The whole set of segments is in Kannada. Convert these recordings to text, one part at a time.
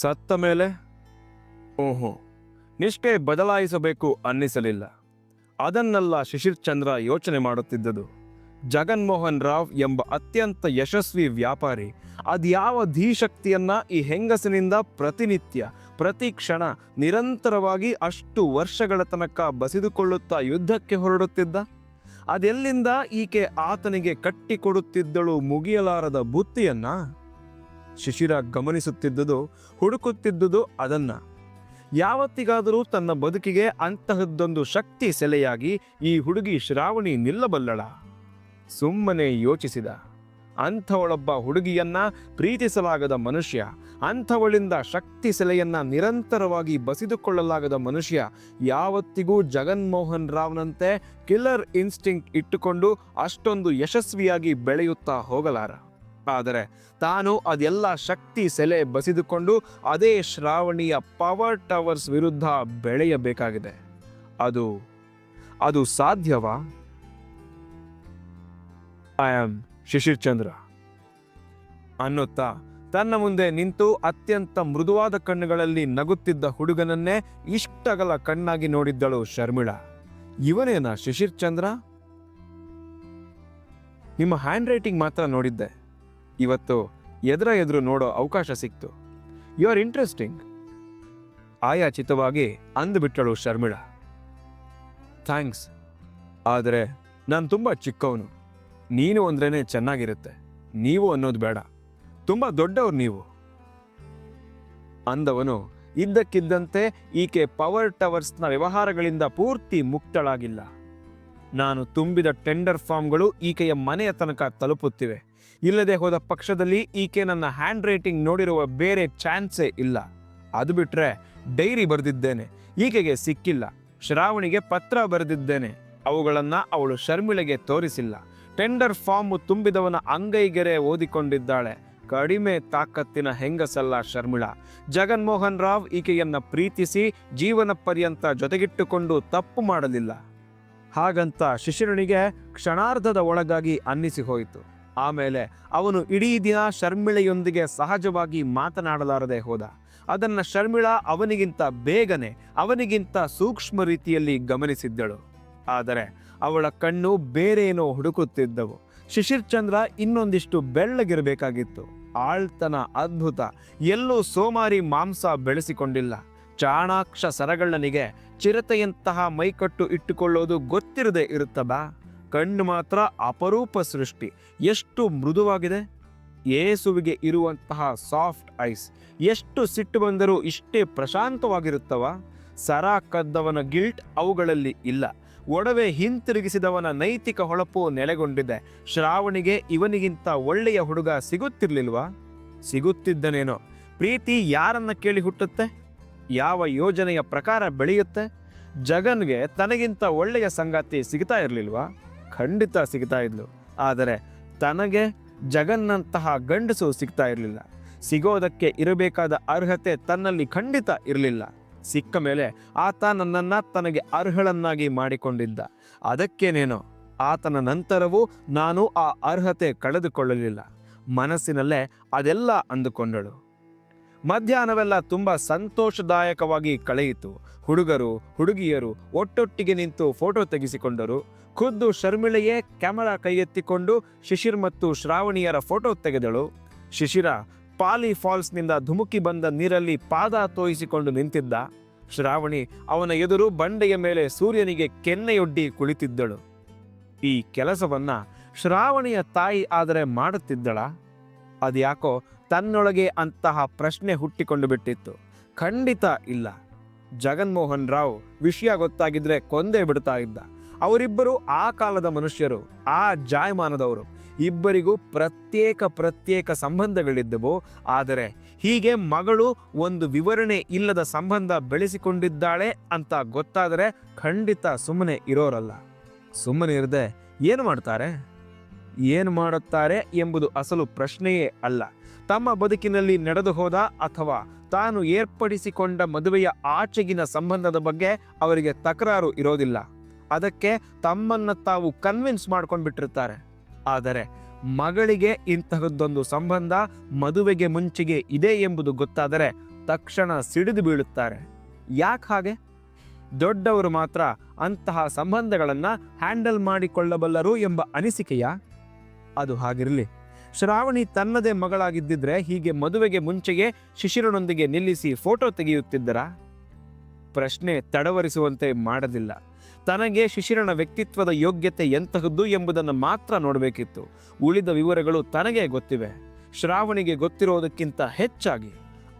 ಸತ್ತ ಮೇಲೆ? ಓಹೋ, ನಿಷ್ಠೆ ಬದಲಾಯಿಸಬೇಕು ಅನ್ನಿಸಲಿಲ್ಲ. ಅದನ್ನೆಲ್ಲ ಶಿಶಿರ್ ಚಂದ್ರ ಯೋಚನೆ ಮಾಡುತ್ತಿದ್ದದು. ಜಗನ್ಮೋಹನ್ ರಾವ್ ಎಂಬ ಅತ್ಯಂತ ಯಶಸ್ವಿ ವ್ಯಾಪಾರಿ, ಅದ್ಯಾವ ಧೀಶಕ್ತಿಯನ್ನ ಈ ಹೆಂಗಸಿನಿಂದ ಪ್ರತಿನಿತ್ಯ, ಪ್ರತಿ ಕ್ಷಣ ನಿರಂತರವಾಗಿ ಅಷ್ಟು ವರ್ಷಗಳ ತನಕ ಬಸಿದುಕೊಳ್ಳುತ್ತಾ ಯುದ್ಧಕ್ಕೆ ಹೊರಡುತ್ತಿದ್ದ? ಅದೆಲ್ಲಿಂದ ಈಕೆ ಆತನಿಗೆ ಕಟ್ಟಿಕೊಡುತ್ತಿದ್ದಳು ಮುಗಿಯಲಾರದ ಬುತ್ತಿಯನ್ನ? ಶಿಶಿರ ಗಮನಿಸುತ್ತಿದ್ದುದು, ಹುಡುಕುತ್ತಿದ್ದುದು ಅದನ್ನ. ಯಾವತ್ತಿಗಾದರೂ ತನ್ನ ಬದುಕಿಗೆ ಅಂತಹದ್ದೊಂದು ಶಕ್ತಿ ಸೆಲೆಯಾಗಿ ಈ ಹುಡುಗಿ ಶ್ರಾವಣಿ ನಿಲ್ಲಬಲ್ಲಳ. ಸುಮ್ಮನೆ ಯೋಚಿಸಿದ. ಅಂಥವಳೊಬ್ಬ ಹುಡುಗಿಯನ್ನ ಪ್ರೀತಿಸಲಾಗದ ಮನುಷ್ಯ, ಅಂಥವಳಿಂದ ಶಕ್ತಿ ಸೆಲೆಯನ್ನ ನಿರಂತರವಾಗಿ ಬಸಿದುಕೊಳ್ಳಲಾಗದ ಮನುಷ್ಯ ಯಾವತ್ತಿಗೂ ಜಗನ್ಮೋಹನ್ ರಾವ್ನಂತೆ ಕಿಲ್ಲರ್ ಇನ್ಸ್ಟಿಂಕ್ಟ್ ಇಟ್ಟುಕೊಂಡು ಅಷ್ಟೊಂದು ಯಶಸ್ವಿಯಾಗಿ ಬೆಳೆಯುತ್ತಾ ಹೋಗಲಾರ. ಆದರೆ ತಾನು ಅದೆಲ್ಲ ಶಕ್ತಿ ಸೆಲೆ ಬಸಿದುಕೊಂಡು ಅದೇ ಶ್ರಾವಣಿಯ ಪವರ್ ಟವರ್ಸ್ ವಿರುದ್ಧ ಬೆಳೆಯಬೇಕಾಗಿದೆ. ಅದು ಅದು ಸಾಧ್ಯವಾ? ಐ ಆಮ್ ಶಿಶಿರ್ ಚಂದ್ರ ಅನ್ನುತ್ತಾ ತನ್ನ ಮುಂದೆ ನಿಂತು ಅತ್ಯಂತ ಮೃದುವಾದ ಕಣ್ಣುಗಳಲ್ಲಿ ನಗುತ್ತಿದ್ದ ಹುಡುಗನನ್ನೇ ಇಷ್ಟಗಲ ಕಣ್ಣಾಗಿ ನೋಡಿದ್ದಳು ಶರ್ಮಿಳಾ. ಇವನೇನಾ ಶಿಶಿರ್ ಚಂದ್ರ? ನಿಮ್ಮ ಹ್ಯಾಂಡ್ ರೈಟಿಂಗ್ ಮಾತ್ರ ನೋಡಿದ್ದೆ. ಇವತ್ತು ಎದುರ ಎದುರು ನೋಡೋ ಅವಕಾಶ ಸಿಕ್ತು. ಯು ಆರ್ ಇಂಟ್ರೆಸ್ಟಿಂಗ್ ಆಯಾಚಿತವಾಗಿ ಅಂದುಬಿಟ್ಟಳು ಶರ್ಮಿಳ. ಥ್ಯಾಂಕ್ಸ್ ಆದರೆ ನಾನು ತುಂಬ ಚಿಕ್ಕವನು. ನೀನು ಅಂದ್ರೇ ಚೆನ್ನಾಗಿರುತ್ತೆ. ನೀವು ಅನ್ನೋದು ಬೇಡ. ತುಂಬ ದೊಡ್ಡವ್ರು ನೀವು. ಅಂದವನು ಇದ್ದಕ್ಕಿದ್ದಂತೆ ಈಕೆ ಪವರ್ ಟವರ್ಸ್ನ ವ್ಯವಹಾರಗಳಿಂದ ಪೂರ್ತಿ ಮುಕ್ತಳಾಗಿಲ್ಲ. ನಾನು ತುಂಬಿದ ಟೆಂಡರ್ ಫಾರ್ಮ್ಗಳು ಈಕೆಯ ಮನೆಯ ತನಕ ತಲುಪುತ್ತಿವೆ. ಇಲ್ಲದೆ ಹೋದ ಪಕ್ಷದಲ್ಲಿ ಈಕೆ ನನ್ನ ಹ್ಯಾಂಡ್ ರೈಟಿಂಗ್ ನೋಡಿರುವ ಬೇರೆ ಚಾನ್ಸೇ ಇಲ್ಲ. ಅದು ಬಿಟ್ರೆ ಡೈರಿ ಬರೆದಿದ್ದೇನೆ. ಈಕೆಗೆ ಸಿಕ್ಕಿಲ್ಲ. ಶ್ರಾವಣಿಗೆ ಪತ್ರ ಬರೆದಿದ್ದೇನೆ. ಅವುಗಳನ್ನು ಅವಳು ಶರ್ಮಿಳೆಗೆ ತೋರಿಸಿಲ್ಲ. ಟೆಂಡರ್ ಫಾರ್ಮ್ ತುಂಬಿದವನ ಅಂಗೈಗೆರೆ ಓದಿಕೊಂಡಿದ್ದಾಳೆ. ಕಡಿಮೆ ತಾಕತ್ತಿನ ಹೆಂಗಸಲ್ಲ ಶರ್ಮಿಳಾ. ಜಗನ್ಮೋಹನ್ ರಾವ್ ಈಕೆಯನ್ನು ಪ್ರೀತಿಸಿ ಜೀವನ ಪರ್ಯಂತ ಜೊತೆಗಿಟ್ಟುಕೊಂಡು ತಪ್ಪು ಮಾಡಲಿಲ್ಲ. ಹಾಗಂತ ಶಿಶಿರನಿಗೆ ಕ್ಷಣಾರ್ಧದ ಒಳಗಾಗಿ ಅನ್ನಿಸಿ ಹೋಯಿತು. ಆಮೇಲೆ ಅವನು ಇಡೀ ದಿನ ಶರ್ಮಿಳೆಯೊಂದಿಗೆ ಸಹಜವಾಗಿ ಮಾತನಾಡಲಾರದೆ ಹೋದ. ಅದನ್ನು ಶರ್ಮಿಳಾ ಅವನಿಗಿಂತ ಬೇಗನೆ, ಅವನಿಗಿಂತ ಸೂಕ್ಷ್ಮ ರೀತಿಯಲ್ಲಿ ಗಮನಿಸಿದ್ದಳು. ಆದರೆ ಅವಳ ಕಣ್ಣು ಬೇರೇನೋ ಹುಡುಕುತ್ತಿದ್ದವು. ಶಿಶಿರ್ ಚಂದ್ರ ಇನ್ನೊಂದಿಷ್ಟು ಬೆಳ್ಳಗಿರಬೇಕಾಗಿತ್ತು. ಆಳ್ತನ, ಅದ್ಭುತ, ಎಲ್ಲೂ ಸೋಮಾರಿ ಮಾಂಸ ಬೆಳೆಸಿಕೊಂಡಿಲ್ಲ. ಚಾಣಾಕ್ಷ ಸರಗಳ್ಳನಿಗೆ ಚಿರತೆಯಂತಹ ಮೈಕಟ್ಟು ಇಟ್ಟುಕೊಳ್ಳೋದು ಗೊತ್ತಿರದೆ ಇರುತ್ತಬ? ಕಣ್ಣು ಮಾತ್ರ ಅಪರೂಪ ಸೃಷ್ಟಿ. ಎಷ್ಟು ಮೃದುವಾಗಿದೆ. ಏಸುವಿಗೆ ಇರುವಂತಹ ಸಾಫ್ಟ್ ಐಸ್. ಎಷ್ಟು ಸಿಟ್ಟು ಬಂದರೂ ಇಷ್ಟೇ ಪ್ರಶಾಂತವಾಗಿರುತ್ತವ? ಸರ ಕದ್ದವನ ಗಿಲ್ಟ್ ಅವುಗಳಲ್ಲಿ ಇಲ್ಲ. ಒಡವೆ ಹಿಂತಿರುಗಿಸಿದವನ ನೈತಿಕ ಹೊಳಪು ನೆಲೆಗೊಂಡಿದೆ. ಶ್ರಾವಣಿಗೆ ಇವನಿಗಿಂತ ಒಳ್ಳೆಯ ಹುಡುಗ ಸಿಗುತ್ತಿರ್ಲಿಲ್ವಾ? ಸಿಗುತ್ತಿದ್ದನೇನೋ. ಪ್ರೀತಿ ಯಾರನ್ನ ಕೇಳಿ ಹುಟ್ಟುತ್ತೆ? ಯಾವ ಯೋಜನೆಯ ಪ್ರಕಾರ ಬೆಳೆಯುತ್ತೆ? ಜಗನ್ಗೆ ತನಗಿಂತ ಒಳ್ಳೆಯ ಸಂಗಾತಿ ಸಿಗ್ತಾ ಇರಲಿಲ್ವಾ? ಖಂಡಿತ ಸಿಗ್ತಾ ಇದ್ಲು. ಆದರೆ ತನಗೆ ಜಗನ್ನಂತಹ ಗಂಡಸು ಸಿಗ್ತಾ ಇರಲಿಲ್ಲ. ಸಿಗೋದಕ್ಕೆ ಇರಬೇಕಾದ ಅರ್ಹತೆ ತನ್ನಲ್ಲಿ ಖಂಡಿತ ಇರಲಿಲ್ಲ. ಸಿಕ್ಕ ಮೇಲೆ ಆತ ನನ್ನನ್ನು ತನಗೆ ಅರ್ಹಳನ್ನಾಗಿ ಮಾಡಿಕೊಂಡಿದ್ದ. ಅದಕ್ಕೇನೇನೋ, ಆತನ ನಂತರವೂ ನಾನು ಆ ಅರ್ಹತೆ ಕಳೆದುಕೊಳ್ಳಲಿಲ್ಲ. ಮನಸ್ಸಿನಲ್ಲೇ ಅದೆಲ್ಲ ಅಂದುಕೊಂಡಳು. ಮಧ್ಯಾಹ್ನವೆಲ್ಲ ತುಂಬ ಸಂತೋಷದಾಯಕವಾಗಿ ಕಳೆಯಿತು. ಹುಡುಗರು, ಹುಡುಗಿಯರು ಒಟ್ಟೊಟ್ಟಿಗೆ ನಿಂತು ಫೋಟೋ ತೆಗೆಸಿಕೊಂಡರು. ಖುದ್ದು ಶರ್ಮಿಳೆಯೇ ಕ್ಯಾಮರಾ ಕೈಗೆತ್ತಿಕೊಂಡು ಶಿಶಿರ್ ಮತ್ತು ಶ್ರಾವಣಿಯರ ಫೋಟೋ ತೆಗೆದಳು. ಶಿಶಿರ ಪಾಲಿ ಫಾಲ್ಸ್ನಿಂದ ಧುಮುಕಿ ಬಂದ ನೀರಲ್ಲಿ ಪಾದ ತೋಯಿಸಿಕೊಂಡು ನಿಂತಿದ್ದ. ಶ್ರಾವಣಿ ಅವನ ಎದುರು ಬಂಡೆಯ ಮೇಲೆ ಸೂರ್ಯನಿಗೆ ಕೆನ್ನೆಯೊಡ್ಡಿ ಕುಳಿತಿದ್ದಳು. ಈ ಕೆಲಸವನ್ನ ಶ್ರಾವಣಿಯ ತಾಯಿ ಆದರೆ ಮಾಡುತ್ತಿದ್ದಳ? ಅದ್ಯಾಕೋ ತನ್ನೊಳಗೆ ಅಂತಹ ಪ್ರಶ್ನೆ ಹುಟ್ಟಿಕೊಂಡು ಬಿಟ್ಟಿತ್ತು. ಖಂಡಿತ ಇಲ್ಲ. ಜಗನ್ಮೋಹನ್ ರಾವ್ ವಿಷಯ ಗೊತ್ತಾಗಿದ್ರೆ ಕೊಂದೇ ಬಿಡ್ತಾ ಇದ್ದ. ಅವರಿಬ್ಬರು ಆ ಕಾಲದ ಮನುಷ್ಯರು, ಆ ಜಾಯಮಾನದವರು. ಇಬ್ಬರಿಗೂ ಪ್ರತ್ಯೇಕ ಪ್ರತ್ಯೇಕ ಸಂಬಂಧಗಳಿದ್ದವು. ಆದರೆ ಹೀಗೆ ಮಗಳು ಒಂದು ವಿವರಣೆ ಇಲ್ಲದ ಸಂಬಂಧ ಬೆಳೆಸಿಕೊಂಡಿದ್ದಾಳೆ ಅಂತ ಗೊತ್ತಾದರೆ ಖಂಡಿತ ಸುಮ್ಮನೆ ಇರೋರಲ್ಲ. ಸುಮ್ಮನೆ ಇರದೆ ಏನು ಮಾಡ್ತಾರೆ? ಏನು ಮಾಡುತ್ತಾರೆ ಎಂಬುದು ಅಸಲು ಪ್ರಶ್ನೆಯೇ ಅಲ್ಲ. ತಮ್ಮ ಬದುಕಿನಲ್ಲಿ ನಡೆದು ಹೋದ ಅಥವಾ ತಾನು ಏರ್ಪಡಿಸಿಕೊಂಡ ಮದುವೆಯ ಆಚೆಗಿನ ಸಂಬಂಧದ ಬಗ್ಗೆ ಅವರಿಗೆ ತಕರಾರು ಇರೋದಿಲ್ಲ. ಅದಕ್ಕೆ ತಮ್ಮನ್ನು ತಾವು ಕನ್ವಿನ್ಸ್ ಮಾಡ್ಕೊಂಡ್ಬಿಟ್ಟಿರ್ತಾರೆ. ಆದರೆ ಮಗಳಿಗೆ ಇಂತಹದ್ದೊಂದು ಸಂಬಂಧ ಮದುವೆಗೆ ಮುಂಚೆಗೆ ಇದೆ ಎಂಬುದು ಗೊತ್ತಾದರೆ ತಕ್ಷಣ ಸಿಡಿದು ಬೀಳುತ್ತಾರೆ. ಯಾಕೆ ಹಾಗೆ? ದೊಡ್ಡವರು ಮಾತ್ರ ಅಂತಹ ಸಂಬಂಧಗಳನ್ನು ಹ್ಯಾಂಡಲ್ ಮಾಡಿಕೊಳ್ಳಬಲ್ಲರು ಎಂಬ ಅನಿಸಿಕೆಯ? ಅದು ಹಾಗಿರಲಿ. ಶ್ರಾವಣಿ ತನ್ನದೇ ಮಗಳಾಗಿದ್ದಿದ್ರೆ ಹೀಗೆ ಮದುವೆಗೆ ಮುಂಚೆಯೇ ಶಿಶಿರನೊಂದಿಗೆ ನಿಲ್ಲಿಸಿ ಫೋಟೋ ತೆಗೆಯುತ್ತಿದ್ದರಾ? ಪ್ರಶ್ನೆ ತಡವರಿಸುವಂತೆ ಮಾಡಲಿಲ್ಲ. ತನಗೆ ಶಿಶಿರನ ವ್ಯಕ್ತಿತ್ವದ ಯೋಗ್ಯತೆ ಎಂತಹದ್ದು ಎಂಬುದನ್ನು ಮಾತ್ರ ನೋಡಬೇಕಿತ್ತು. ಉಳಿದ ವಿವರಗಳು ತನಗೇ ಗೊತ್ತಿವೆ. ಶ್ರಾವಣಿಗೆ ಗೊತ್ತಿರೋದಕ್ಕಿಂತ ಹೆಚ್ಚಾಗಿ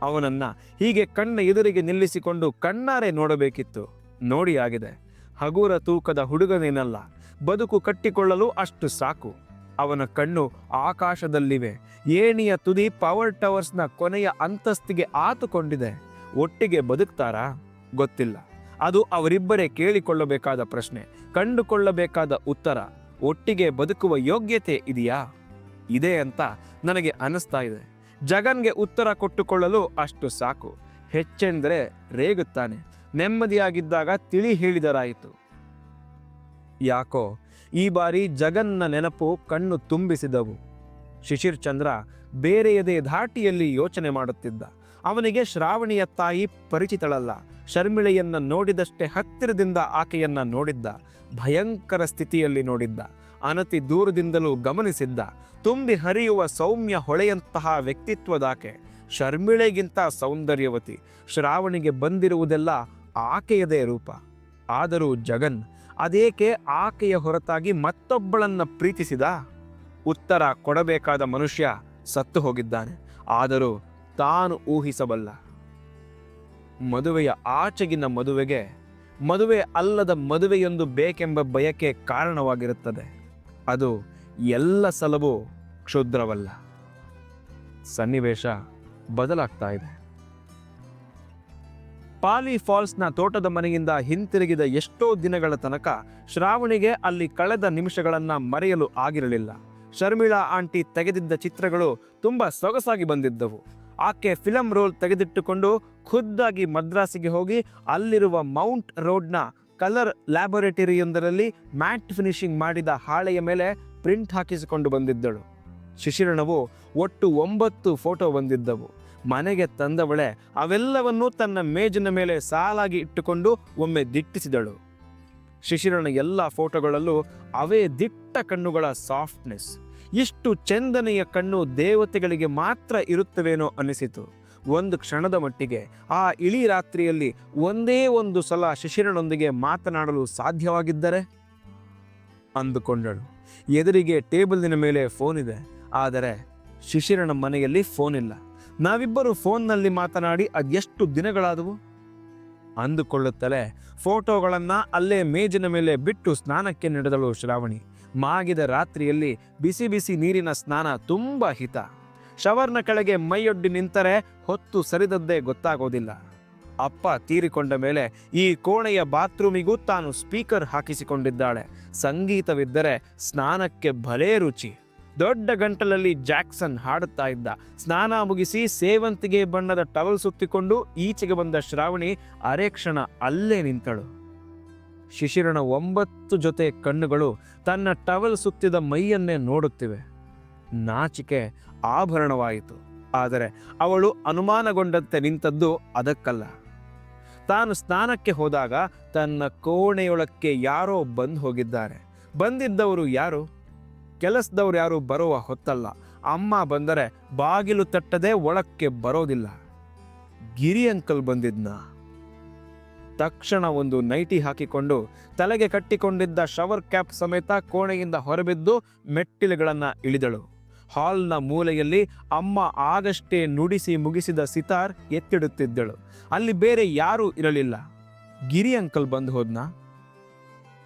ಅವನನ್ನ ಹೀಗೆ ಕಣ್ಣ ಎದುರಿಗೆ ನಿಲ್ಲಿಸಿಕೊಂಡು ಕಣ್ಣಾರೆ ನೋಡಬೇಕಿತ್ತು. ನೋಡಿ ಆಗಿದೆ. ಹಗುರ ತೂಕದ ಹುಡುಗನೇನಲ್ಲ. ಬದುಕು ಕಟ್ಟಿಕೊಳ್ಳಲು ಅಷ್ಟು ಸಾಕು. ಅವನ ಕಣ್ಣು ಆಕಾಶದಲ್ಲಿವೆ. ಏಣಿಯ ತುದಿ ಪವರ್ ಟವರ್ಸ್ನ ಕೊನೆಯ ಅಂತಸ್ತಿಗೆ ಆತುಕೊಂಡಿದೆ. ಒಟ್ಟಿಗೆ ಬದುಕ್ತಾರಾ? ಗೊತ್ತಿಲ್ಲ. ಅದು ಅವರಿಬ್ಬರೇ ಕೇಳಿಕೊಳ್ಳಬೇಕಾದ ಪ್ರಶ್ನೆ, ಕಂಡುಕೊಳ್ಳಬೇಕಾದ ಉತ್ತರ, ಒಟ್ಟಿಗೆ ಬದುಕುವ ಯೋಗ್ಯತೆ ಇದೆಯಾ? ಇದೆ ಅಂತ ನನಗೆ ಅನಿಸ್ತಾ ಇದೆ. ಜಗನ್ಗೆ ಉತ್ತರ ಕೊಟ್ಟುಕೊಳ್ಳಲು ಅಷ್ಟು ಸಾಕು. ಹೆಚ್ಚೆಂದರೆ ರೇಗುತ್ತಾನೆ. ನೆಮ್ಮದಿಯಾಗಿದ್ದಾಗ ತಿಳಿ ಹೇಳಿದರಾಯಿತು. ಯಾಕೋ? ಈ ಬಾರಿ ಜಗನ್ನ ನೆನಪು ಕಣ್ಣು ತುಂಬಿಸಿದವು. ಶಿಶಿರ್ ಚಂದ್ರ ಬೇರೆಯದೇ ಧಾಟಿಯಲ್ಲಿ ಯೋಚನೆ ಮಾಡುತ್ತಿದ್ದ. ಅವನಿಗೆ ಶ್ರಾವಣಿಯ ತಾಯಿ ಪರಿಚಿತಳಲ್ಲ. ಶರ್ಮಿಳೆಯನ್ನ ನೋಡಿದಷ್ಟೇ ಹತ್ತಿರದಿಂದ ಆಕೆಯನ್ನ ನೋಡಿದ್ದ. ಭಯಂಕರ ಸ್ಥಿತಿಯಲ್ಲಿ ನೋಡಿದ್ದ. ಅನತಿ ದೂರದಿಂದಲೂ ಗಮನಿಸಿದ್ದ. ತುಂಬಿ ಹರಿಯುವ ಸೌಮ್ಯ ಹೊಳೆಯಂತಹ ವ್ಯಕ್ತಿತ್ವದಾಕೆ ಶರ್ಮಿಳೆಗಿಂತ ಸೌಂದರ್ಯವತಿ. ಶ್ರಾವಣಿಗೆ ಬಂದಿರುವುದೆಲ್ಲ ಆಕೆಯದೇ ರೂಪ. ಆದರೂ ಜಗನ್ ಅದೇಕೆ ಆಕೆಯ ಹೊರತಾಗಿ ಮತ್ತೊಬ್ಬಳನ್ನು ಪ್ರೀತಿಸಿದ? ಉತ್ತರ ಕೊಡಬೇಕಾದ ಮನುಷ್ಯ ಸತ್ತು ಹೋಗಿದ್ದಾನೆ. ಆದರೂ ತಾನು ಊಹಿಸಬಲ್ಲ. ಮದುವೆಯ ಆಚೆಗಿನ ಮದುವೆಗೆ ಮದುವೆ ಅಲ್ಲದ ಮದುವೆಯೊಂದು ಬೇಕೆಂಬ ಬಯಕೆ ಕಾರಣವಾಗಿರುತ್ತದೆ. ಅದು ಎಲ್ಲ ಸಲವೂ ಕ್ಷುದ್ರವಲ್ಲ. ಸನ್ನಿವೇಶ ಬದಲಾಗ್ತಾ ಇದೆ. ಪಾಲಿ ಫಾಲ್ಸ್ನ ತೋಟದ ಮನೆಯಿಂದ ಹಿಂತಿರುಗಿದ ಎಷ್ಟೋ ದಿನಗಳ ತನಕ ಶ್ರಾವಣಿಗೆ ಅಲ್ಲಿ ಕಳೆದ ನಿಮಿಷಗಳನ್ನು ಮರೆಯಲು ಆಗಿರಲಿಲ್ಲ. ಶರ್ಮಿಳಾ ಆಂಟಿ ತೆಗೆದಿದ್ದ ಚಿತ್ರಗಳು ತುಂಬ ಸೊಗಸಾಗಿ ಬಂದಿದ್ದವು. ಆಕೆ ಫಿಲಂ ರೋಲ್ ತೆಗೆದಿಟ್ಟುಕೊಂಡು ಖುದ್ದಾಗಿ ಮದ್ರಾಸಿಗೆ ಹೋಗಿ ಅಲ್ಲಿರುವ ಮೌಂಟ್ ರೋಡ್ನ ಕಲರ್ ಲ್ಯಾಬೊರೇಟರಿಯೊಂದರಲ್ಲಿ ಮ್ಯಾಟ್ ಫಿನಿಶಿಂಗ್ ಮಾಡಿದ ಹಾಳೆಯ ಮೇಲೆ ಪ್ರಿಂಟ್ ಹಾಕಿಸಿಕೊಂಡು ಬಂದಿದ್ದಳು. ಶಿಶಿರಣವು ಒಟ್ಟು ಒಂಬತ್ತು ಫೋಟೋ ಬಂದಿದ್ದವು. ಮನೆಗೆ ತಂದವಳೆ, ಅವೆಲ್ಲವನ್ನೂ ತನ್ನ ಮೇಜಿನ ಮೇಲೆ ಸಾಲಾಗಿ ಇಟ್ಟುಕೊಂಡು ಒಮ್ಮೆ ದಿಟ್ಟಿಸಿದಳು. ಶಿಶಿರನ ಎಲ್ಲ ಫೋಟೋಗಳಲ್ಲೂ ಅವೇ ದಿಟ್ಟ ಕಣ್ಣುಗಳ ಸಾಫ್ಟ್ನೆಸ್ ಇಷ್ಟು ಚಂದನೆಯ ಕಣ್ಣು ದೇವತೆಗಳಿಗೆ ಮಾತ್ರ ಇರುತ್ತವೇನೋ ಅನಿಸಿತು ಒಂದು ಕ್ಷಣದ ಮಟ್ಟಿಗೆ ಆ ಇಳಿ ರಾತ್ರಿಯಲ್ಲಿ ಒಂದೇ ಒಂದು ಸಲ ಶಿಶಿರನೊಂದಿಗೆ ಮಾತನಾಡಲು ಸಾಧ್ಯವಾಗಿದ್ದರೆ? ಅಂದುಕೊಂಡಳು. ಎದುರಿಗೆ ಟೇಬಲಿನ ಮೇಲೆ ಫೋನ್ ಇದೆ. ಆದರೆ ಶಿಶಿರನ ಮನೆಯಲ್ಲಿ ಫೋನ್ ಇಲ್ಲ. ನಾವಿಬ್ಬರು ಫೋನ್ನಲ್ಲಿ ಮಾತನಾಡಿ ಅದೆಷ್ಟು ದಿನಗಳಾದವು? ಅಂದುಕೊಳ್ಳುತ್ತಲೇ ಫೋಟೋಗಳನ್ನು ಅಲ್ಲೇ ಮೇಜಿನ ಮೇಲೆ ಬಿಟ್ಟು ಸ್ನಾನಕ್ಕೆ ನಡೆದಳು ಶ್ರಾವಣಿ. ಮಾಗಿದ ರಾತ್ರಿಯಲ್ಲಿ ಬಿಸಿ ಬಿಸಿ ನೀರಿನ ಸ್ನಾನ ತುಂಬ ಹಿತ. ಶವರ್ನ ಕೆಳಗೆ ಮೈಯೊಡ್ಡಿ ನಿಂತರೆ ಹೊತ್ತು ಸರಿದದ್ದೇ ಗೊತ್ತಾಗೋದಿಲ್ಲ. ಅಪ್ಪ ತೀರಿಕೊಂಡ ಮೇಲೆ ಈ ಕೋಣೆಯ ಬಾತ್ರೂಮಿಗೂ ತಾನು ಸ್ಪೀಕರ್ ಹಾಕಿಸಿಕೊಂಡಿದ್ದಾಳೆ. ಸಂಗೀತವಿದ್ದರೆ ಸ್ನಾನಕ್ಕೆ ಭಲೇ ರುಚಿ. ದೊಡ್ಡ ಗಂಟಲಲ್ಲಿ ಜಾಕ್ಸನ್ ಹಾಡುತ್ತಾ ಇದ್ದ. ಸ್ನಾನ ಮುಗಿಸಿ ಸೇವಂತಿಗೆ ಬಣ್ಣದ ಟವಲ್ ಸುತ್ತಿಕೊಂಡು ಈಚೆಗೆ ಬಂದ ಶ್ರಾವಣಿ ಅರೆ ಕ್ಷಣ ಅಲ್ಲೇ ನಿಂತಳು. ಶಿಶಿರನ ಒಂಬತ್ತು ಜೊತೆ ಕಣ್ಣುಗಳು ತನ್ನ ಟವಲ್ ಸುತ್ತಿದ ಮೈಯನ್ನೇ ನೋಡುತ್ತಿವೆ. ನಾಚಿಕೆ ಆಭರಣವಾಯಿತು. ಆದರೆ ಅವಳು ಅನುಮಾನಗೊಂಡಂತೆ ನಿಂತದ್ದು ಅದಕ್ಕಲ್ಲ. ತಾನು ಸ್ನಾನಕ್ಕೆ ಹೋದಾಗ ತನ್ನ ಕೋಣೆಯೊಳಕ್ಕೆ ಯಾರೋ ಬಂದು ಹೋಗಿದ್ದಾರೆ. ಬಂದಿದ್ದವರು ಯಾರು? ಕೆಲಸದವ್ರು ಯಾರು ಬರುವ ಹೊತ್ತಲ್ಲ. ಅಮ್ಮ ಬಂದರೆ ಬಾಗಿಲು ತಟ್ಟದೆ ಒಳಕ್ಕೆ ಬರೋದಿಲ್ಲ. ಗಿರಿ ಅಂಕಲ್ ಬಂದಿದ್ನ. ತಕ್ಷಣ ಒಂದು ನೈಟಿ ಹಾಕಿಕೊಂಡು ತಲೆಗೆ ಕಟ್ಟಿಕೊಂಡಿದ್ದ ಶವರ್ ಕ್ಯಾಪ್ ಸಮೇತ ಕೋಣೆಯಿಂದ ಹೊರಬಿದ್ದು ಮೆಟ್ಟಿಲುಗಳನ್ನು ಇಳಿದಳು. ಹಾಲ್ನ ಮೂಲೆಯಲ್ಲಿ ಅಮ್ಮ ಆಗಷ್ಟೇ ನುಡಿಸಿ ಮುಗಿಸಿದ ಸಿತಾರ್ ಎತ್ತಿಡುತ್ತಿದ್ದಳು. ಅಲ್ಲಿ ಬೇರೆ ಯಾರೂ ಇರಲಿಲ್ಲ. ಗಿರಿ ಅಂಕಲ್ ಬಂದು ಹೋದ್ನಾ?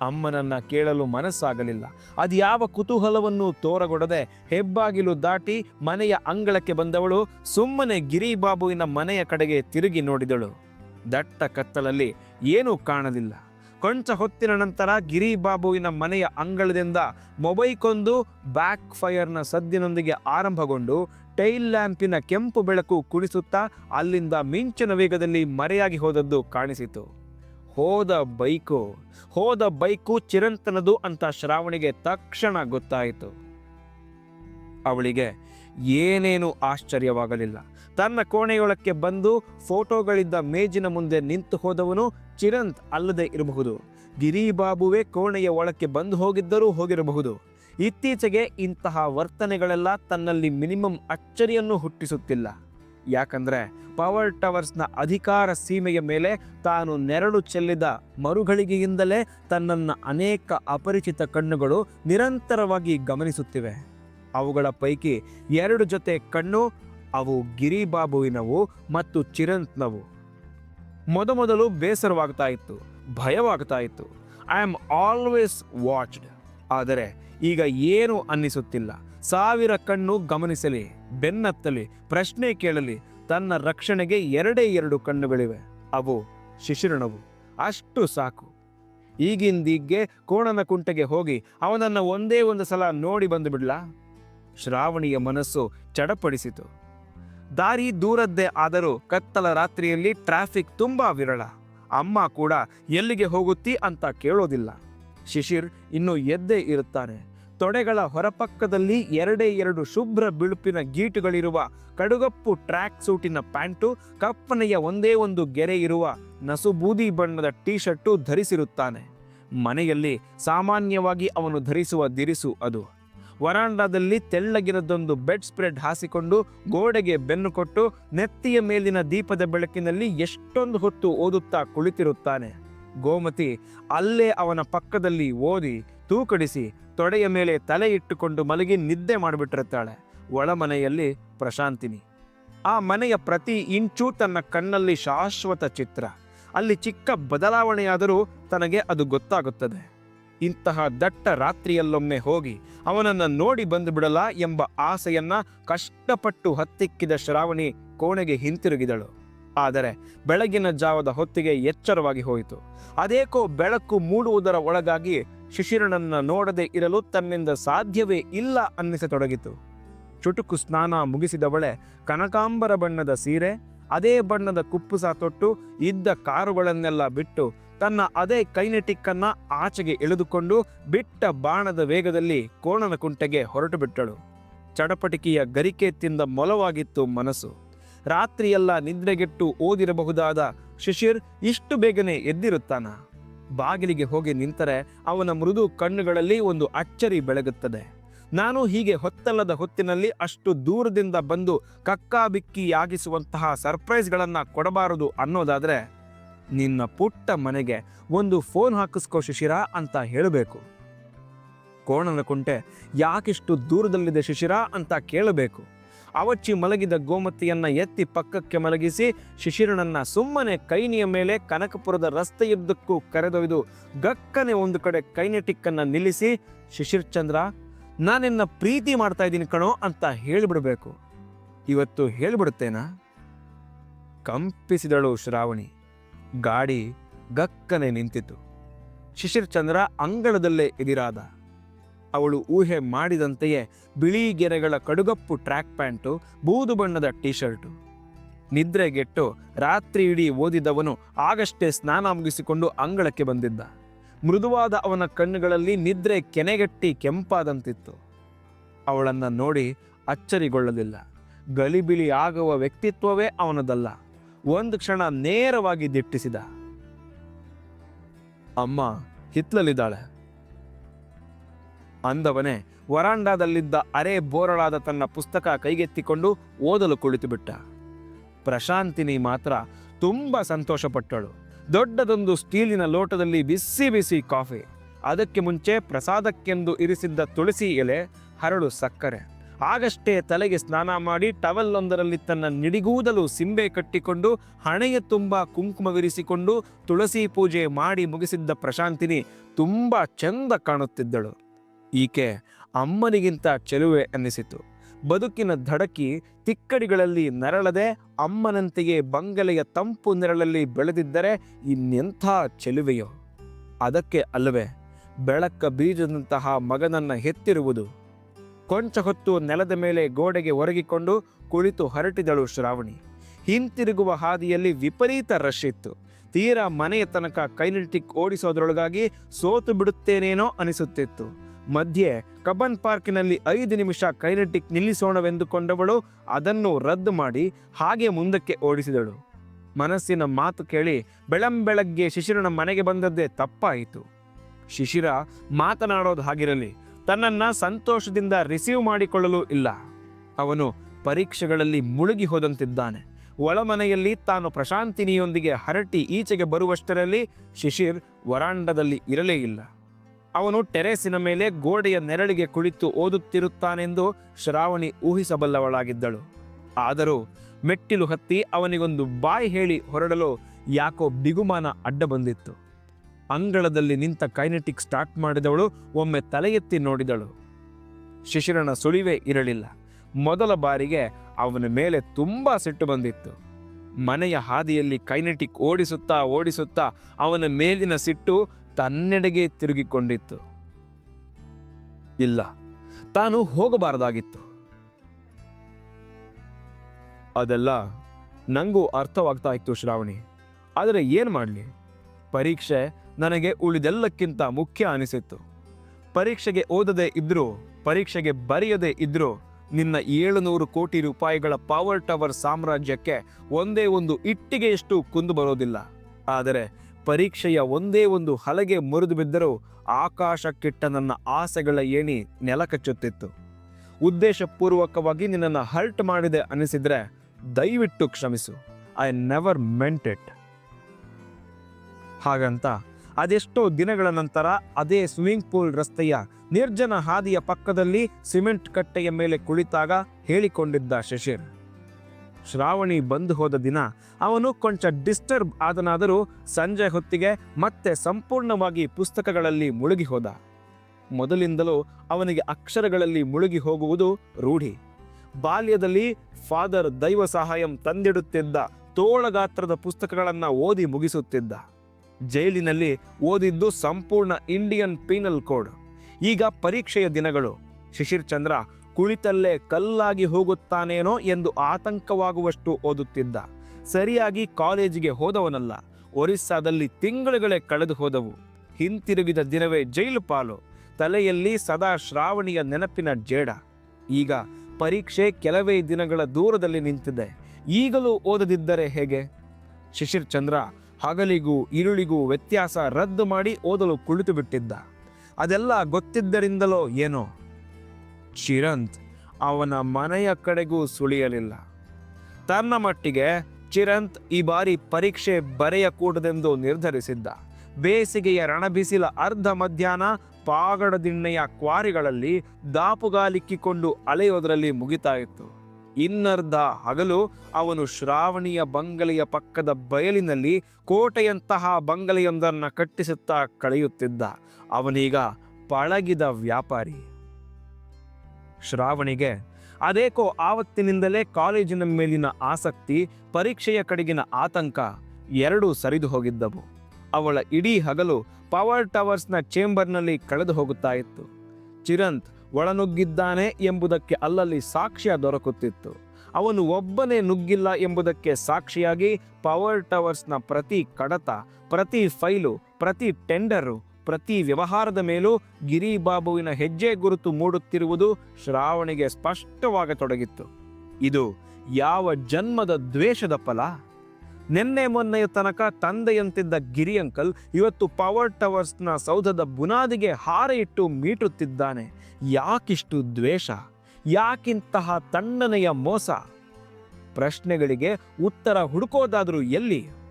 ಅಮ್ಮನನ್ನ ಕೇಳಲು ಮನಸ್ಸಾಗಲಿಲ್ಲ. ಅದು ಯಾವ ಕುತೂಹಲವನ್ನು ತೋರಗೊಡದೆ ಹೆಬ್ಬಾಗಿಲು ದಾಟಿ ಮನೆಯ ಅಂಗಳಕ್ಕೆ ಬಂದವಳು ಸುಮ್ಮನೆ ಗಿರಿಬಾಬುವಿನ ಮನೆಯ ಕಡೆಗೆ ತಿರುಗಿ ನೋಡಿದಳು. ದಟ್ಟ ಕತ್ತಲಲ್ಲಿ ಏನೂ ಕಾಣಲಿಲ್ಲ. ಕೊಂಚ ಹೊತ್ತಿನ ನಂತರ ಗಿರಿಬಾಬುವಿನ ಮನೆಯ ಅಂಗಳದಿಂದ ಮೊಬೈಲ್ಕೊಂದು ಬ್ಯಾಕ್ ಫೈರ್ನ ಸದ್ದಿನೊಂದಿಗೆ ಆರಂಭಗೊಂಡು ಟೈಲ್ ಲ್ಯಾಂಪಿನ ಕೆಂಪು ಬೆಳಕು ಕುಡಿಸುತ್ತಾ ಅಲ್ಲಿಂದ ಮಿಂಚಿನ ವೇಗದಲ್ಲಿ ಮರೆಯಾಗಿ ಹೋದದ್ದು ಕಾಣಿಸಿತು. ಹೋದ ಬೈಕು ಹೋದ ಬೈಕು ಚಿರಂತನದು ಅಂತ ಶ್ರಾವಣಿಗೆ ತಕ್ಷಣ ಗೊತ್ತಾಯಿತು. ಅವಳಿಗೆ ಏನೇನು ಆಶ್ಚರ್ಯವಾಗಲಿಲ್ಲ. ತನ್ನ ಕೋಣೆಯೊಳಕ್ಕೆ ಬಂದು ಫೋಟೋಗಳಿದ್ದ ಮೇಜಿನ ಮುಂದೆ ನಿಂತು ಹೋದವನು ಚಿರಂತ್ ಅಲ್ಲದೆ ಇರಬಹುದು. ಗಿರಿಬಾಬುವೆ ಕೋಣೆಯ ಒಳಕ್ಕೆ ಬಂದು ಹೋಗಿದ್ದರೂ ಹೋಗಿರಬಹುದು. ಇತ್ತೀಚೆಗೆ ಇಂತಹ ವರ್ತನೆಗಳೆಲ್ಲ ತನ್ನಲ್ಲಿ ಮಿನಿಮಮ್ ಅಚ್ಚರಿಯನ್ನು ಹುಟ್ಟಿಸುತ್ತಿಲ್ಲ. ಯಾಕಂದ್ರೆ ಪವರ್ ಟವರ್ಸ್ನ ಅಧಿಕಾರ ಸೀಮೆಯ ಮೇಲೆ ತಾನು ನೆರಳು ಚೆಲ್ಲಿದ ಮರುಗಳಿಗೆಯಿಂದಲೇ ತನ್ನನ್ನು ಅನೇಕ ಅಪರಿಚಿತ ಕಣ್ಣುಗಳು ನಿರಂತರವಾಗಿ ಗಮನಿಸುತ್ತಿವೆ. ಅವುಗಳ ಪೈಕಿ ಎರಡು ಜೊತೆ ಕಣ್ಣು, ಅವು ಗಿರಿಬಾಬುವಿನವು ಮತ್ತು ಚಿರಂತ್ನವು. ಮೊದಮೊದಲು ಬೇಸರವಾಗ್ತಾ ಇತ್ತು, ಭಯವಾಗ್ತಾ ಇತ್ತು. I am always watched. ಆದರೆ ಈಗ ಏನು ಅನ್ನಿಸುತ್ತಿಲ್ಲ. ಸಾವಿರ ಕಣ್ಣು ಗಮನಿಸಲಿ. ಬೆನ್ನತ್ತಲಿ, ಪ್ರಶ್ನೆ ಕೇಳಲಿ, ತನ್ನ ರಕ್ಷಣೆಗೆ ಎರಡೇ ಎರಡು ಕಣ್ಣುಗಳಿವೆ. ಅವು ಶಿಶಿರಣವು ಅಷ್ಟು ಸಾಕು. ಈಗಿಂದೀಗ್ಗೆ ಕೋಣನ ಕುಂಟೆಗೆ ಹೋಗಿ ಅವನನ್ನು ಒಂದೇ ಒಂದು ಸಲ ನೋಡಿ ಬಂದು ಬಿಡ್ಲಾ? ಶ್ರಾವಣಿಯ ಮನಸ್ಸು ಚಡಪಡಿಸಿತು. ದಾರಿ ದೂರದ್ದೇ ಆದರೂ ಕತ್ತಲ ರಾತ್ರಿಯಲ್ಲಿ ಟ್ರಾಫಿಕ್ ತುಂಬಾ ವಿರಳ. ಅಮ್ಮ ಕೂಡ ಎಲ್ಲಿಗೆ ಹೋಗುತ್ತಿ ಅಂತ ಕೇಳೋದಿಲ್ಲ. ಶಿಶಿರ್ ಇನ್ನೂ ಎದ್ದೇ ಇರುತ್ತಾನೆ. ತೊಡೆಗಳ ಹೊರಪಕ್ಕದಲ್ಲಿ ಎರಡೇ ಎರಡು ಶುಭ್ರ ಬಿಳುಪಿನ ಗೀಟುಗಳಿರುವ ಕಡುಗಪ್ಪು ಟ್ರ್ಯಾಕ್ ಸೂಟಿನ ಪ್ಯಾಂಟು, ಕಪ್ಪನೆಯ ಒಂದೇ ಒಂದು ಗೆರೆ ಇರುವ ನಸುಬೂದಿ ಬಣ್ಣದ ಟೀ ಶರ್ಟು ಧರಿಸಿರುತ್ತಾನೆ. ಮನೆಯಲ್ಲಿ ಸಾಮಾನ್ಯವಾಗಿ ಅವನು ಧರಿಸುವ ದಿರಿಸು ಅದು. ವರಾಂಡದಲ್ಲಿ ತೆಳ್ಳಗಿರದೊಂದು ಬೆಡ್ ಸ್ಪ್ರೆಡ್ ಹಾಸಿಕೊಂಡು ಗೋಡೆಗೆ ಬೆನ್ನು ಕೊಟ್ಟು ನೆತ್ತಿಯ ಮೇಲಿನ ದೀಪದ ಬೆಳಕಿನಲ್ಲಿ ಎಷ್ಟೊಂದು ಹೊತ್ತು ಓದುತ್ತಾ ಕುಳಿತಿರುತ್ತಾನೆ. ಗೋಮತಿ ಅಲ್ಲೇ ಅವನ ಪಕ್ಕದಲ್ಲಿ ಓದಿ ತೂಕಡಿಸಿ ತೊಡೆಯ ಮೇಲೆ ತಲೆ ಇಟ್ಟುಕೊಂಡು ಮಲಗಿ ನಿದ್ದೆ ಮಾಡಿಬಿಟ್ಟಿರುತ್ತಾಳೆ. ಒಳಮನೆಯಲ್ಲಿ ಪ್ರಶಾಂತಿನಿ. ಆ ಮನೆಯ ಪ್ರತಿ ಇಂಚು ತನ್ನ ಕಣ್ಣಲ್ಲಿ ಶಾಶ್ವತ ಚಿತ್ರ. ಅಲ್ಲಿ ಚಿಕ್ಕ ಬದಲಾವಣೆಯಾದರೂ ತನಗೆ ಅದು ಗೊತ್ತಾಗುತ್ತದೆ. ಇಂತಹ ದಟ್ಟ ರಾತ್ರಿಯಲ್ಲೊಮ್ಮೆ ಹೋಗಿ ಅವನನ್ನು ನೋಡಿ ಬಂದು ಬಿಡಲ ಎಂಬ ಆಸೆಯನ್ನ ಕಷ್ಟಪಟ್ಟು ಹತ್ತಿಕ್ಕಿದ ಶ್ರಾವಣಿ ಕೋಣೆಗೆ ಹಿಂತಿರುಗಿದಳು. ಆದರೆ ಬೆಳಗಿನ ಜಾವದ ಹೊತ್ತಿಗೆ ಎಚ್ಚರವಾಗಿ ಹೋಯಿತು. ಅದೇಕೋ ಬೆಳಕು ಮೂಡುವುದರ ಒಳಗಾಗಿ ಶಿಶಿರನನ್ನ ನೋಡದೆ ಇರಲು ತನ್ನಿಂದ ಸಾಧ್ಯವೇ ಇಲ್ಲ ಅನ್ನಿಸತೊಡಗಿತು. ಚುಟುಕು ಸ್ನಾನ ಮುಗಿಸಿದವಳೆ ಕನಕಾಂಬರ ಬಣ್ಣದ ಸೀರೆ, ಅದೇ ಬಣ್ಣದ ಕುಪ್ಪುಸ ತೊಟ್ಟು ಇದ್ದ ಕಾರುಗಳನ್ನೆಲ್ಲ ಬಿಟ್ಟು ತನ್ನ ಅದೇ ಕೈನೆಟಿಕ್ಕನ್ನು ಆಚೆಗೆ ಎಳೆದುಕೊಂಡು ಬಿಟ್ಟ ಬಾಣದ ವೇಗದಲ್ಲಿ ಕೋಣನ ಕುಂಟೆಗೆ ಹೊರಟು ಬಿಟ್ಟಳು. ಚಡಪಟಿಕೆಯ ಗರಿಕೆ ತಿಂದ ಮೊಲವಾಗಿತ್ತು ಮನಸ್ಸು. ರಾತ್ರಿಯೆಲ್ಲ ನಿದ್ರೆಗೆಟ್ಟು ಓದಿರಬಹುದಾದ ಶಿಶಿರ್ ಇಷ್ಟು ಬೇಗನೆ ಎದ್ದಿರುತ್ತಾನ? ಬಾಗಿಲಿಗೆ ಹೋಗಿ ನಿಂತರೆ ಅವನ ಮೃದು ಕಣ್ಣುಗಳಲ್ಲಿ ಒಂದು ಅಚ್ಚರಿ ಬೆಳಗುತ್ತದೆ. ನಾನು ಹೀಗೆ ಹೊತ್ತಲ್ಲದ ಹೊತ್ತಿನಲ್ಲಿ ಅಷ್ಟು ದೂರದಿಂದ ಬಂದು ಕಕ್ಕಾಬಿಕ್ಕಿಯಾಗಿಸುವಂತಹ ಸರ್ಪ್ರೈಸ್ಗಳನ್ನು ಕೊಡಬಾರದು ಅನ್ನೋದಾದರೆ, ನಿನ್ನ ಪುಟ್ಟ ಮನೆಗೆ ಒಂದು ಫೋನ್ ಹಾಕಿಸ್ಕೋ ಶಿಶಿರ ಅಂತ ಹೇಳಬೇಕು. ಕೋಣನ ಕುಂಟೆ, ಯಾಕಿಷ್ಟು ದೂರದಲ್ಲಿದೆ ಶಿಶಿರ ಅಂತ ಕೇಳಬೇಕು. ಅವಚ್ಚಿ ಮಲಗಿದ ಗೋಮತಿಯನ್ನ ಎತ್ತಿ ಪಕ್ಕಕ್ಕೆ ಮಲಗಿಸಿ ಶಿಶಿರನನ್ನ ಸುಮ್ಮನೆ ಕೈನಿಯ ಮೇಲೆ ಕನಕಪುರದ ರಸ್ತೆಯುದ್ದಕ್ಕೂ ಕರೆದೊಯ್ದು ಗಕ್ಕನೆ ಒಂದು ಕಡೆ ಕೈನೆಟಿಕ್ಕನ್ನ ನಿಲ್ಲಿಸಿ, ಶಿಶಿರ್ ಚಂದ್ರ ನಾನಿನ್ನ ಪ್ರೀತಿ ಮಾಡ್ತಾ ಇದ್ದೀನಿ ಕಣೋ ಅಂತ ಹೇಳಿಬಿಡಬೇಕು. ಇವತ್ತು ಹೇಳಿಬಿಡುತ್ತೇನಾ? ಕಂಪಿಸಿದಳು ಶ್ರಾವಣಿ. ಗಾಡಿ ಗಕ್ಕನೆ ನಿಂತಿತು ಶಿಶಿರ್ ಚಂದ್ರ, ಅಂಗಳದಲ್ಲೇ ಎದಿರಾದ ಅವಳು ಊಹೆ ಮಾಡಿದಂತೆಯೇ ಬಿಳಿ ಗೆರೆಗಳ ಕಡುಗಪ್ಪು ಟ್ರ್ಯಾಕ್ ಪ್ಯಾಂಟು ಬೂದು ಬಣ್ಣದ ಟೀ ಶರ್ಟು ನಿದ್ರೆಗೆಟ್ಟು ರಾತ್ರಿ ಇಡೀ ಓದಿದವನು ಆಗಷ್ಟೇ ಸ್ನಾನ ಮುಗಿಸಿಕೊಂಡು ಅಂಗಳಕ್ಕೆ ಬಂದಿದ್ದ. ಮೃದುವಾದ ಅವನ ಕಣ್ಣುಗಳಲ್ಲಿ ನಿದ್ರೆ ಕೆನೆಗಟ್ಟಿ ಕೆಂಪಾದಂತಿತ್ತು. ಅವಳನ್ನು ನೋಡಿ ಅಚ್ಚರಿಗೊಳ್ಳಲಿಲ್ಲ. ಗಲಿಬಿಲಿ ಆಗುವ ವ್ಯಕ್ತಿತ್ವವೇ ಅವನದಲ್ಲ. ಒಂದು ಕ್ಷಣ ನೇರವಾಗಿ ದಿಟ್ಟಿಸಿದ. ಅಮ್ಮ, ಹಿತ್ಲಲ್ಲಿದ್ದಾಳೆ. ಅಂದವನೇ, ವರಾಂಡಾದಲ್ಲಿದ್ದ ಅರೆ ಬೋರಳಾದ ತನ್ನ ಪುಸ್ತಕ ಕೈಗೆತ್ತಿಕೊಂಡು ಓದಲು ಕುಳಿತುಬಿಟ್ಟ. ಪ್ರಶಾಂತಿನಿ ಮಾತ್ರ ತುಂಬ ಸಂತೋಷಪಟ್ಟಳು. ದೊಡ್ಡದೊಂದು ಸ್ಟೀಲಿನ ಲೋಟದಲ್ಲಿ ಬಿಸಿ ಬಿಸಿ ಕಾಫಿ, ಅದಕ್ಕೆ ಮುಂಚೆ ಪ್ರಸಾದಕ್ಕೆಂದು ಇರಿಸಿದ್ದ ತುಳಸಿ ಎಲೆ ಹರಳು ಸಕ್ಕರೆ. ಆಗಷ್ಟೇ ತಲೆಗೆ ಸ್ನಾನ ಮಾಡಿ ಟವಲ್ಲೊಂದರಲ್ಲಿ ತನ್ನ ನಿಡಿಗೂದಲು ಸಿಂಬೆ ಕಟ್ಟಿಕೊಂಡು ಹಣೆಯ ತುಂಬ ಕುಂಕುಮವಿರಿಸಿಕೊಂಡು ತುಳಸಿ ಪೂಜೆ ಮಾಡಿ ಮುಗಿಸಿದ್ದ ಪ್ರಶಾಂತಿನಿ ತುಂಬ ಚೆಂದ ಕಾಣುತ್ತಿದ್ದಳು. ಈಕೆ ಅಮ್ಮನಿಗಿಂತ ಚೆಲುವೆ ಅನ್ನಿಸಿತು. ಬದುಕಿನ ಧಡಕಿ ತಿಕ್ಕಡಿಗಳಲ್ಲಿ ನರಳದೆ ಅಮ್ಮನಂತೆಯೇ ಬಂಗಲೆಯ ತಂಪು ನೆರಳಲ್ಲಿ ಬೆಳೆದಿದ್ದರೆ ಇನ್ನೆಂಥ ಚೆಲುವೆಯೋ? ಅದಕ್ಕೆ ಅಲ್ಲವೇ, ಬೆಳಕ ಬೀಜದಂತಹ ಮಗನನ್ನು ಹೆತ್ತಿರುವುದು. ಕೊಂಚ ಹೊತ್ತು ನೆಲದ ಮೇಲೆ ಗೋಡೆಗೆ ಒರಗಿಕೊಂಡು ಕುಳಿತು ಹರಟಿದಳು ಶ್ರಾವಣಿ. ಹಿಂತಿರುಗುವ ಹಾದಿಯಲ್ಲಿ ವಿಪರೀತ ರಶ್ ಇತ್ತು. ತೀರಾ ಮನೆಯ ತನಕ ಕೈನೆಟಿಕ್ ಓಡಿಸೋದ್ರೊಳಗಾಗಿ ಸೋತು ಬಿಡುತ್ತೇನೇನೋ ಅನಿಸುತ್ತಿತ್ತು. ಮಧ್ಯೆ ಕಬನ್ ಪಾರ್ಕಿನಲ್ಲಿ ಐದು ನಿಮಿಷ ಕೈನೆಟಿಕ್ ನಿಲ್ಲಿಸೋಣವೆಂದುಕೊಂಡವಳು ಅದನ್ನು ರದ್ದು ಮಾಡಿ ಹಾಗೆ ಮುಂದಕ್ಕೆ ಓಡಿಸಿದಳು. ಮನಸ್ಸಿನ ಮಾತು ಕೇಳಿ ಬೆಳಂಬೆಳಗ್ಗೆ ಶಿಶಿರನ ಮನೆಗೆ ಬಂದದ್ದೇ ತಪ್ಪಾಯಿತು. ಶಿಶಿರ ಮಾತನಾಡೋದು ಹಾಗಿರಲಿ, ತನ್ನನ್ನು ಸಂತೋಷದಿಂದ ರಿಸೀವ್ ಮಾಡಿಕೊಳ್ಳಲು ಇಲ್ಲ. ಅವನು ಪರೀಕ್ಷೆಗಳಲ್ಲಿ ಮುಳುಗಿ ಹೋದಂತಿದ್ದಾನೆ. ಒಳಮನೆಯಲ್ಲಿ ತಾನು ಪ್ರಶಾಂತಿನಿಯೊಂದಿಗೆ ಹರಟಿ ಈಚೆಗೆ ಬರುವಷ್ಟರಲ್ಲಿ ಶಿಶಿರ್ ವರಾಂಡದಲ್ಲಿ ಇರಲೇ ಇಲ್ಲ. ಅವನು ಟೆರೇಸಿನ ಮೇಲೆ ಗೋಡೆಯ ನೆರಳಿಗೆ ಕುಳಿತು ಓದುತ್ತಿರುತ್ತಾನೆಂದು ಶ್ರಾವಣಿ ಊಹಿಸಬಲ್ಲವಳಾಗಿದ್ದಳು. ಆದರೂ ಮೆಟ್ಟಿಲು ಹತ್ತಿ ಅವನಿಗೊಂದು ಬಾಯಿ ಹೇಳಿ ಹೊರಡಲು ಯಾಕೋ ಬಿಗುಮಾನ ಅಡ್ಡ ಬಂದಿತ್ತು. ಅಂಗಳದಲ್ಲಿ ನಿಂತ ಕೈನೆಟಿಕ್ ಸ್ಟಾರ್ಟ್ ಮಾಡಿದವಳು ಒಮ್ಮೆ ತಲೆ ಎತ್ತಿ ನೋಡಿದಳು. ಶಿಶಿರನ ಸುಳಿವೇ ಇರಲಿಲ್ಲ. ಮೊದಲ ಬಾರಿಗೆ ಅವನ ಮೇಲೆ ತುಂಬಾ ಸಿಟ್ಟು ಬಂದಿತ್ತು. ಮನೆಯ ಹಾದಿಯಲ್ಲಿ ಕೈನೆಟಿಕ್ ಓಡಿಸುತ್ತಾ ಓಡಿಸುತ್ತಾ ಅವನ ಮೇಲಿನ ಸಿಟ್ಟು ತನ್ನೆಡೆಗೆ ತಿರುಗಿಕೊಂಡಿತ್ತು. ಇಲ್ಲ, ತಾನು ಹೋಗಬಾರದಾಗಿತ್ತು. ಅದೆಲ್ಲ ನಂಗೂ ಅರ್ಥವಾಗ್ತಾ ಇತ್ತು ಶ್ರಾವಣಿ. ಆದರೆ ಏನು ಮಾಡಲಿ? ಪರೀಕ್ಷೆ ನನಗೆ ಉಳಿದೆಲ್ಲಕ್ಕಿಂತ ಮುಖ್ಯ ಅನಿಸಿತ್ತು. ಪರೀಕ್ಷೆಗೆ ಓದದೆ ಇದ್ರೂ, ಪರೀಕ್ಷೆಗೆ ಬರೆಯದೆ ಇದ್ರೂ ನಿನ್ನ ಏಳುನೂರು ಕೋಟಿ ರೂಪಾಯಿಗಳ ಪವರ್ ಟವರ್ ಸಾಮ್ರಾಜ್ಯಕ್ಕೆ ಒಂದೇ ಒಂದು ಇಟ್ಟಿಗೆಯಷ್ಟು ಕುಂದು ಬರೋದಿಲ್ಲ. ಆದರೆ ಪರೀಕ್ಷೆಯ ಒಂದೇ ಒಂದು ಹಲಗೆ ಮುರಿದು ಬಿದ್ದರೂ ಆಕಾಶಕ್ಕಿಟ್ಟ ನನ್ನ ಆಸೆಗಳ ಏಣಿ ನೆಲಕಚ್ಚುತ್ತಿತ್ತು. ಉದ್ದೇಶಪೂರ್ವಕವಾಗಿ ನಿನ್ನನ್ನು ಹರ್ಟ್ ಮಾಡಿದೆ ಅನಿಸಿದರೆ ದಯವಿಟ್ಟು ಕ್ಷಮಿಸು. ಐ ನೆವರ್ ಮೆಂಟ್ ಇಟ್ ಹಾಗಂತ ಅದೆಷ್ಟೋ ದಿನಗಳ ನಂತರ ಅದೇ ಸ್ವಿಮ್ಮಿಂಗ್ ಪೂಲ್ ರಸ್ತೆಯ ನಿರ್ಜನ ಹಾದಿಯ ಪಕ್ಕದಲ್ಲಿ ಸಿಮೆಂಟ್ ಕಟ್ಟೆಯ ಮೇಲೆ ಕುಳಿತಾಗ ಹೇಳಿಕೊಂಡಿದ್ದ ಶಶಿರ್. ಶ್ರಾವಣಿ ಬಂದು ಹೋದ ದಿನ ಅವನು ಕೊಂಚ ಡಿಸ್ಟರ್ಬ್ ಆದನಾದರೂ ಸಂಜೆ ಹೊತ್ತಿಗೆ ಮತ್ತೆ ಸಂಪೂರ್ಣವಾಗಿ ಪುಸ್ತಕಗಳಲ್ಲಿ ಮುಳುಗಿ ಹೋದ. ಮೊದಲಿಂದಲೂ ಅವನಿಗೆ ಅಕ್ಷರಗಳಲ್ಲಿ ಮುಳುಗಿ ಹೋಗುವುದು ರೂಢಿ. ಬಾಲ್ಯದಲ್ಲಿ ಫಾದರ್ ದೈವ ಸಹಾಯಂ ತಂದಿಡುತ್ತಿದ್ದ ತೋಳಗಾತ್ರದ ಪುಸ್ತಕಗಳನ್ನು ಓದಿ ಮುಗಿಸುತ್ತಿದ್ದ. ಜೈಲಿನಲ್ಲಿ ಓದಿದ್ದು ಸಂಪೂರ್ಣ ಇಂಡಿಯನ್ ಪೀನಲ್ ಕೋಡ್. ಈಗ ಪರೀಕ್ಷೆಯ ದಿನಗಳು. ಶಿಶಿರ್ ಚಂದ್ರ ಕುಳಿತಲ್ಲೇ ಕಲ್ಲಾಗಿ ಹೋಗುತ್ತಾನೇನೋ ಎಂದು ಆತಂಕವಾಗುವಷ್ಟು ಓದುತ್ತಿದ್ದ. ಸರಿಯಾಗಿ ಕಾಲೇಜಿಗೆ ಹೋದವನಲ್ಲ, ಒರಿಸ್ಸಾದಲ್ಲಿ ತಿಂಗಳುಗಳೇ ಕಳೆದು ಹೋದವು. ಹಿಂತಿರುಗಿದ ದಿನವೇ ಜೈಲು ಪಾಲು, ತಲೆಯಲ್ಲಿ ಸದಾ ಶ್ರಾವಣಿಯ ನೆನಪಿನ ಜೇಡ. ಈಗ ಪರೀಕ್ಷೆ ಕೆಲವೇ ದಿನಗಳ ದೂರದಲ್ಲಿ ನಿಂತಿದೆ, ಈಗಲೂ ಓದದಿದ್ದರೆ ಹೇಗೆ? ಶಿಶಿರ್ ಚಂದ್ರ ಹಗಲಿಗೂ ಇರುಳಿಗೂ ವ್ಯತ್ಯಾಸ ರದ್ದು ಮಾಡಿ ಓದಲು ಕುಳಿತು ಬಿಟ್ಟಿದ್ದ ಅದೆಲ್ಲ ಗೊತ್ತಿದ್ದರಿಂದಲೋ ಏನೋ? ಚಿರಂತ್ ಅವನ ಮನೆಯ ಕಡೆಗೂ ಸುಳಿಯಲಿಲ್ಲ. ತನ್ನ ಮಟ್ಟಿಗೆ ಚಿರಂತ್ ಈ ಬಾರಿ ಪರೀಕ್ಷೆ ಬರೆಯಕೂಡದೆಂದು ನಿರ್ಧರಿಸಿದ್ದ. ಬೇಸಿಗೆಯ ರಣಬಿಸಿಲ ಅರ್ಧ ಮಧ್ಯಾಹ್ನ ಪಾಗಡದಿಣ್ಣೆಯ ಕ್ವಾರಿಗಳಲ್ಲಿ ದಾಪುಗಾಲಿಕ್ಕಿಕೊಂಡು ಅಲೆಯೋದರಲ್ಲಿ ಮುಗಿತಾ ಇನ್ನರ್ಧ ಹಗಲು ಅವನು ಶ್ರಾವಣಿಯ ಬಂಗಲೆಯ ಪಕ್ಕದ ಬಯಲಿನಲ್ಲಿ ಕೋಟೆಯಂತಹ ಬಂಗಲೆಯೊಂದನ್ನು ಕಟ್ಟಿಸುತ್ತಾ ಕಳೆಯುತ್ತಿದ್ದ. ಅವನೀಗ ಪಳಗಿದ ವ್ಯಾಪಾರಿ. ಶ್ರಾವಣಿಗೆ. ಅದೇಕೋ ಆವತ್ತಿನಿಂದಲೇ ಕಾಲೇಜಿನ ಮೇಲಿನ ಆಸಕ್ತಿ, ಪರೀಕ್ಷೆಯ ಕಡೆಗಿನ ಆತಂಕ ಎರಡೂ ಸರಿದು ಹೋಗಿದ್ದವು. ಅವಳ ಇಡೀ ಹಗಲು ಪವರ್ ಟವರ್ಸ್ನ ಚೇಂಬರ್ನಲ್ಲಿ ಕಳೆದು ಹೋಗುತ್ತಾ ಇತ್ತು. ಚಿರಂತ್ ಒಳನುಗ್ಗಿದ್ದಾನೆ ಎಂಬುದಕ್ಕೆ ಅಲ್ಲಲ್ಲಿ ಸಾಕ್ಷ್ಯ ದೊರಕುತ್ತಿತ್ತು. ಅವನು ಒಬ್ಬನೇ ನುಗ್ಗಿಲ್ಲ ಎಂಬುದಕ್ಕೆ ಸಾಕ್ಷಿಯಾಗಿ ಪವರ್ ಟವರ್ಸ್ನ ಪ್ರತಿ ಕಡತ, ಪ್ರತಿ ಫೈಲು, ಪ್ರತಿ ಟೆಂಡರು ಪ್ರತಿ ವ್ಯವಹಾರದ ಮೇಲೂ ಗಿರಿಬಾಬುವಿನ ಹೆಜ್ಜೆ ಗುರುತು ಮೂಡುತ್ತಿರುವುದು ಶ್ರಾವಣಿಗೆ ಸ್ಪಷ್ಟವಾಗತೊಡಗಿತ್ತು. ಇದು ಯಾವ ಜನ್ಮದ ದ್ವೇಷದ ಫಲ? ನಿನ್ನೆ ಮೊನ್ನೆಯ ತನಕ ತಂದೆಯಂತಿದ್ದ ಗಿರಿ ಅಂಕಲ್ ಇವತ್ತು ಪವರ್ ಟವರ್ಸ್ನ ಸೌಧದ ಬುನಾದಿಗೆ ಹಾರ ಇಟ್ಟು ಮೀಟುತ್ತಿದ್ದಾನೆ. ಯಾಕಿಷ್ಟು ದ್ವೇಷ? ಯಾಕಿಂತಹ ತಣ್ಣನೆಯ ಮೋಸ? ಪ್ರಶ್ನೆಗಳಿಗೆ ಉತ್ತರ ಹುಡುಕೋದಾದರೂ ಎಲ್ಲಿ?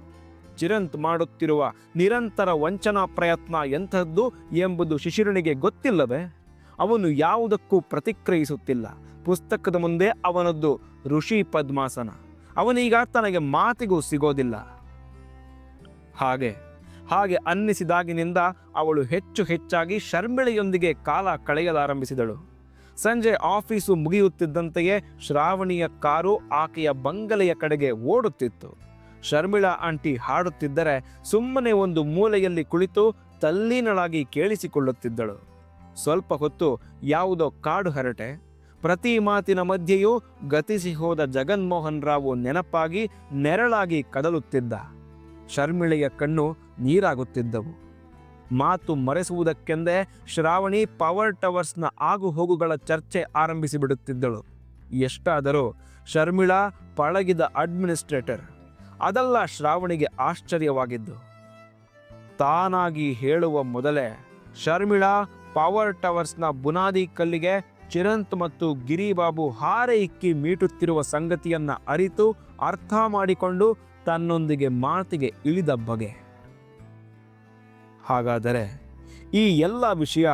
ಚಿರಂತ್ ಮಾಡುತ್ತಿರುವ ನಿರಂತರ ವಂಚನಾ ಪ್ರಯತ್ನ ಎಂಥದ್ದು ಎಂಬುದು ಶಿಶಿರನಿಗೆ ಗೊತ್ತಿಲ್ಲವೇ? ಅವನು ಯಾವುದಕ್ಕೂ ಪ್ರತಿಕ್ರಿಯಿಸುತ್ತಿಲ್ಲ. ಪುಸ್ತಕದ ಮುಂದೆ ಅವನದ್ದು ಋಷಿ ಪದ್ಮಾಸನ. ಅವನೀಗ ತನಗೆ ಮಾತಿಗೂ ಸಿಗೋದಿಲ್ಲ. ಹಾಗೆ ಹಾಗೆ ಅನ್ನಿಸಿದಾಗಿನಿಂದ ಅವಳು ಹೆಚ್ಚು ಹೆಚ್ಚಾಗಿ ಶರ್ಮಿಳೆಯೊಂದಿಗೆ ಕಾಲ ಕಳೆಯಲಾರಂಭಿಸಿದಳು. ಸಂಜೆ ಆಫೀಸು ಮುಗಿಯುತ್ತಿದ್ದಂತೆಯೇ ಶ್ರಾವಣಿಯ ಕಾರು ಆಕೆಯ ಬಂಗಲೆಯ ಕಡೆಗೆ ಓಡುತ್ತಿತ್ತು. ಶರ್ಮಿಳಾ ಆಂಟಿ ಹಾಡುತ್ತಿದ್ದರೆ ಸುಮ್ಮನೆ ಒಂದು ಮೂಲೆಯಲ್ಲಿ ಕುಳಿತು ತಲ್ಲೀನಳಾಗಿ ಕೇಳಿಸಿಕೊಳ್ಳುತ್ತಿದ್ದಳು. ಸ್ವಲ್ಪ ಹೊತ್ತು ಯಾವುದೋ ಕಾಡು ಹರಟೆ. ಪ್ರತಿ ಮಾತಿನ ಮಧ್ಯೆಯೂ ಗತಿಸಿ ಹೋದ ಜಗನ್ಮೋಹನ್ ರಾವು ನೆನಪಾಗಿ ನೆರಳಾಗಿ ಕದಲುತ್ತಿದ್ದ. ಶರ್ಮಿಳೆಯ ಕಣ್ಣು ನೀರಾಗುತ್ತಿದ್ದವು. ಮಾತು ಮರೆಸುವುದಕ್ಕೆಂದೇ ಶ್ರಾವಣಿ ಪವರ್ ಟವರ್ಸ್ನ ಆಗು ಹೋಗುಗಳ ಚರ್ಚೆ ಆರಂಭಿಸಿಬಿಡುತ್ತಿದ್ದಳು. ಎಷ್ಟಾದರೂ ಶರ್ಮಿಳಾ ಪಳಗಿದ ಅಡ್ಮಿನಿಸ್ಟ್ರೇಟರ್. ಅದಲ್ಲ ಶ್ರಾವಣಿಗೆ ಆಶ್ಚರ್ಯವಾಗಿದ್ದು. ತಾನಾಗಿ ಹೇಳುವ ಮೊದಲೇ ಶರ್ಮಿಳಾ ಪವರ್ ಟವರ್ಸ್ನ ಬುನಾದಿ ಕಲ್ಲಿಗೆ ಚಿರಂತ್ ಮತ್ತು ಗಿರಿಬಾಬು ಹಾರೆ ಇಕ್ಕಿ ಮೀಟುತ್ತಿರುವ ಸಂಗತಿಯನ್ನ ಅರಿತು ಅರ್ಥ ಮಾಡಿಕೊಂಡು ತನ್ನೊಂದಿಗೆ ಮಾತಿಗೆ ಇಳಿದ ಬಗೆ. ಹಾಗಾದರೆ ಈ ಎಲ್ಲ ವಿಷಯ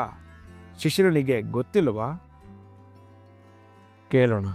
ಶಿಶಿರನಿಗೆ ಗೊತ್ತಿಲ್ವಾ ಕೇಳೋಣ.